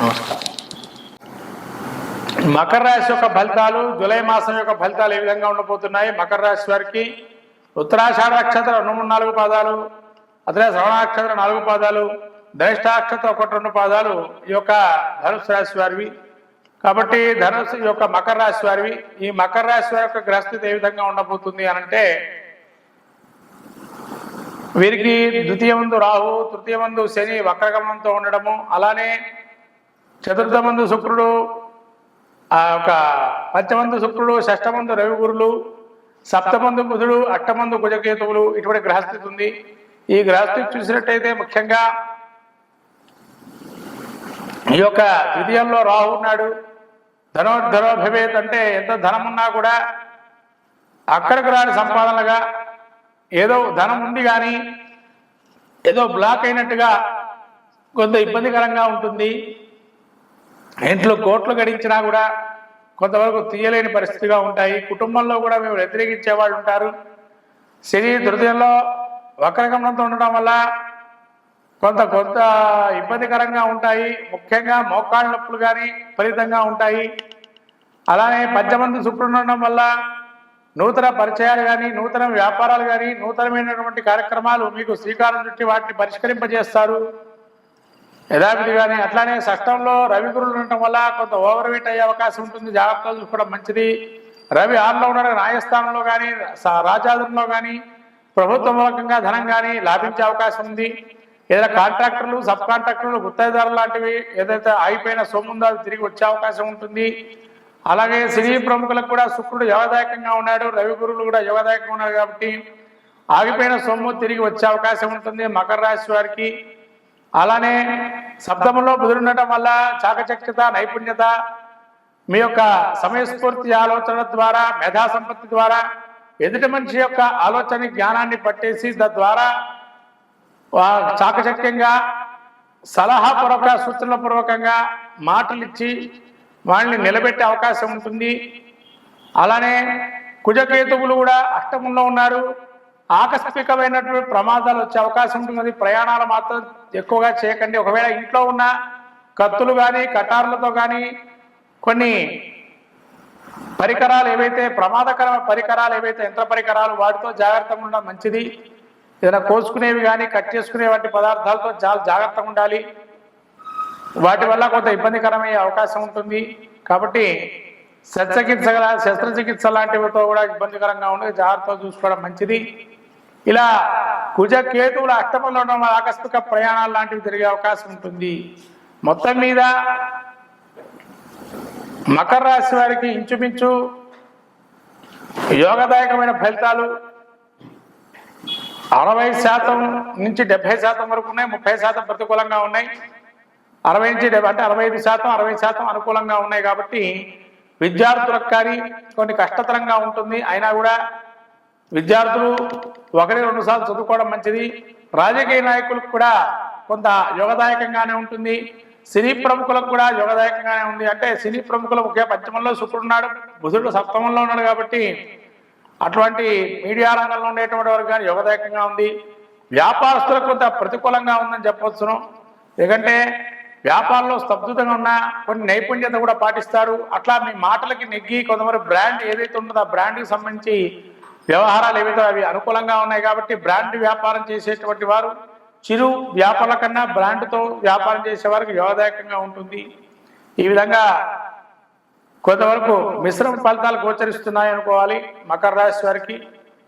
నమస్కారం. మకర రాశి యొక్క ఫలితాలు జూలై మాసం యొక్క ఫలితాలు ఏ విధంగా ఉండబోతున్నాయి? మకర రాశి వారికి ఉత్తరాషాఢ నక్షత్రం రెండు మూడు నాలుగు పాదాలు అతనే శ్రవణ నక్షత్రం నాలుగు పాదాలు ధనిష్ట ఒకటి రెండు పాదాలు ఈ యొక్క ధనుసు రాశి వారివి. కాబట్టి ధనుసు యొక్క మకర రాశి వారివి. ఈ మకర రాశి వారి యొక్క గ్రహస్థితి ఏ విధంగా ఉండబోతుంది అని అంటే వీరికి ద్వితీయ మందు రాహు తృతీయ మందు శని వక్రగమనంతో ఉండడము. అలానే చతుర్థమందు శుక్రుడు ఆ యొక్క పంచమందు శుక్రుడు షష్టమందు రవి గురులు సప్తమందు బుధుడు అట్టమందు కుజకేతువులు ఇటువంటి గ్రహస్థితి ఉంది. ఈ గ్రహస్థితి చూసినట్టయితే ముఖ్యంగా ఈ యొక్క ద్వితీయంలో రాహు ఉన్నాడు. ధనో ధనోభిభేత్ అంటే ఎంత ధనం ఉన్నా కూడా అక్కడికి రాని సంపాదనలుగా ఏదో ధనం ఉంది కానీ ఏదో బ్లాక్ అయినట్టుగా కొంత ఇబ్బందికరంగా ఉంటుంది. ఇంట్లో కోట్లు గడించినా కూడా కొంతవరకు తీయలేని పరిస్థితిగా ఉంటాయి. కుటుంబంలో కూడా మేము వ్యతిరేకించే వాళ్ళు ఉంటారు. శని దుర్దయంలో వక్రగమనంతో ఉండడం వల్ల కొంత కొంత ఇబ్బందికరంగా ఉంటాయి. ముఖ్యంగా మోకాళ్ళ నొప్పులు కానీ ఫలితంగా ఉంటాయి. అలానే పద్దెమంది శుక్రుడు ఉండడం వల్ల నూతన పరిచయాలు కానీ నూతన వ్యాపారాలు కానీ నూతనమైనటువంటి కార్యక్రమాలు మీకు శ్రీకారం చుట్టి వాటిని పరిష్కరింపజేస్తారు. యథావిధిగానే అట్లానే షష్టంలో రవి గురులు ఉండటం వల్ల కొంత ఓవర్ వెయిట్ అయ్యే అవకాశం ఉంటుంది. జాగ్రత్తలు చూసుకోవడం మంచిది. రవి ఆరులో ఉండడం న్యాయస్థానంలో కానీ రాజాదంలో కానీ ప్రభుత్వ మూలకంగా ధనం కానీ లాభించే అవకాశం ఉంది. ఏదైనా కాంట్రాక్టర్లు సబ్ కాంట్రాక్టర్లు గుత్తేదారులు లాంటివి ఏదైతే ఆగిపోయిన సొమ్ముందో అది తిరిగి వచ్చే అవకాశం ఉంటుంది. అలాగే సినీ ప్రముఖులకు కూడా శుక్రుడు యోగదాయకంగా ఉన్నాడు. రవి గురువులు కూడా యోగదాయకంగా ఉన్నారు కాబట్టి ఆగిపోయిన సొమ్ము తిరిగి వచ్చే అవకాశం ఉంటుంది. మకర రాశి వారికి అలానే సప్తమంలో బుధుడుండటం వల్ల చాకచక్యత నైపుణ్యత మీ యొక్క సమయస్ఫూర్తి ఆలోచన ద్వారా మేధా సంపత్తి ద్వారా ఎదుటి మనిషి యొక్క ఆలోచన జ్ఞానాన్ని పట్టేసి తద్వారా చాకచక్యంగా సలహాపూర్వక సూచనల పూర్వకంగా మాటలు ఇచ్చి వాళ్ళని నిలబెట్టే అవకాశం ఉంటుంది. అలానే కుజకేతువులు కూడా అష్టమంలో ఉన్నారు. ఆకస్మికమైనటువంటి ప్రమాదాలు వచ్చే అవకాశం ఉంటుంది ప్రయాణాలు మాత్రం ఎక్కువగా చేయకండి. ఒకవేళ ఇంట్లో ఉన్న కత్తులు కానీ కటార్లతో కానీ కొన్ని పరికరాలు ఏవైతే ప్రమాదకరమైన పరికరాలు ఏవైతే యంత్ర పరికరాలు వాటితో జాగ్రత్తగా ఉండడం మంచిది. ఏదైనా కోసుకునేవి కానీ కట్ చేసుకునే వంటి పదార్థాలతో చాలా జాగ్రత్తగా ఉండాలి. వాటి వల్ల కొంత ఇబ్బందికరమయ్యే అవకాశం ఉంటుంది. కాబట్టి శస్త్రచికిత్స గల- శస్త్రచికిత్స లాంటివితో కూడా ఇబ్బందికరంగా ఉండి జాగ్రత్తగా చూసుకోవడం మంచిది. ఇలా కుజ కేతువుల అష్టమంలో ఉన్న ఆకస్మిక ప్రయాణాలు లాంటివి జరిగే అవకాశం ఉంటుంది. మొత్తం మీద మకర రాశి వారికి ఇంచుమించు యోగదాయకమైన ఫలితాలు అరవై శాతం నుంచి డెబ్బై శాతం వరకు ఉన్నాయి. ముప్పై శాతం ప్రతికూలంగా ఉన్నాయి. అరవై నుంచి డెబ్బై అంటే అరవై ఐదు శాతం అరవై శాతం అనుకూలంగా ఉన్నాయి కాబట్టి విద్యార్థులకు కానీ కొన్ని కష్టతరంగా ఉంటుంది. అయినా కూడా విద్యార్థులు ఒకటి రెండు సార్లు చదువుకోవడం మంచిది. రాజకీయ నాయకులకు కూడా కొంత యోగదాయకంగానే ఉంటుంది. సినీ ప్రముఖులకు కూడా యోగదాయకంగానే ఉంది. అంటే సినీ ప్రముఖులు ఒకే పంచమంలో శుక్రుడు ఉన్నాడు బుధుడు సప్తమంలో ఉన్నాడు కాబట్టి అటువంటి మీడియా రంగంలో ఉండేటువంటి వారికి కానీ యోగదాయకంగా ఉంది. వ్యాపారస్తులకు కొంత ప్రతికూలంగా ఉందని చెప్పవచ్చును. ఎందుకంటే వ్యాపారంలో స్తబ్దుతంగా ఉన్న కొన్ని నైపుణ్యత కూడా పాటిస్తారు. అట్లా మీ మాటలకి నెగ్గి కొంతమంది బ్రాండ్ ఏదైతే ఉంటుందో ఆ బ్రాండ్కి సంబంధించి వ్యవహారాలు ఏమిటో అవి అనుకూలంగా ఉన్నాయి కాబట్టి బ్రాండ్ వ్యాపారం చేసేటువంటి వారు చిరు వ్యాపారుల కన్నా బ్రాండ్తో వ్యాపారం చేసే వారికి యోగదాయకంగా ఉంటుంది. ఈ విధంగా కొంతవరకు మిశ్రమ ఫలితాలు గోచరిస్తున్నాయి అనుకోవాలి మకర రాశి వారికి.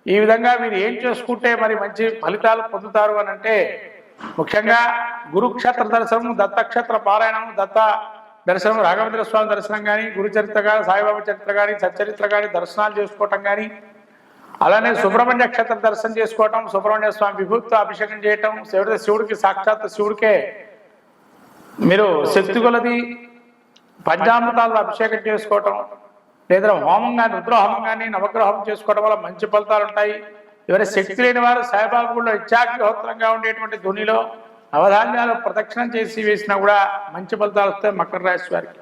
ఈ విధంగా మీరు ఏం చేసుకుంటే మరి మంచి ఫలితాలు పొందుతారు అని అంటే ముఖ్యంగా గురుక్షేత్ర దర్శనం దత్తక్షేత్ర పారాయణం దత్త దర్శనం రాఘవేంద్ర స్వామి దర్శనం కానీ గురుచరిత్ర కానీ సాయిబాబా చరిత్ర కానీ సచ్చరిత్ర కానీ దర్శనాలు చేసుకోవటం కానీ అలానే సుబ్రహ్మణ్య క్షేత్ర దర్శనం చేసుకోవటం సుబ్రహ్మణ్య స్వామి విభూతితో అభిషేకం చేయటం శివుడి శివుడికి సాక్షాత్ శివుడికే మీరు శక్తి కొలది పంచామృతాలతో అభిషేకం చేసుకోవటం లేదా హోమం కానీ రుద్రహోమం కానీ నవగ్రహం చేసుకోవడం వల్ల మంచి ఫలితాలు ఉంటాయి. ఎవరి శక్తి లేని వారు సాయిబాబా గుడిలో ఇచ్చాగ్రహోత్తరంగా ఉండేటువంటి ధునిలో అవధాన్యాలు ప్రదక్షిణం చేసి వేసినా కూడా మంచి ఫలితాలు వస్తాయి మకర రాశి వారికి.